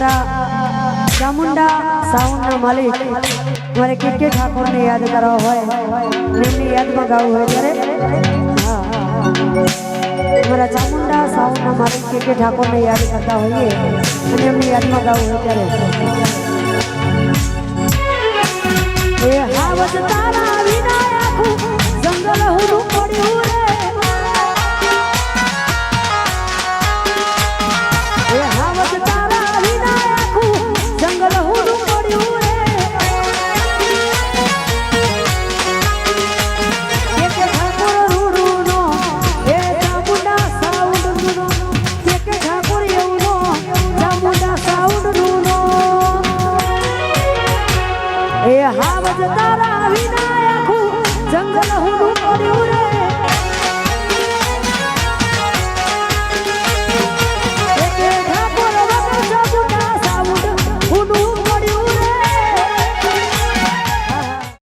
हमारा चामुंडा साउंड ना मालिक। हमारे के ठाकुर ने याद करो है। ने याद मगाओ है अरे हमारा हाँ। चामुंडा साउंड ना मालिक के ठाकुर ने याद करता हो। ये ने याद मगाओ है अरे ये हावत એ હાવજ તારા વિનાયકું જંગલ હું ડૂબ્યું રે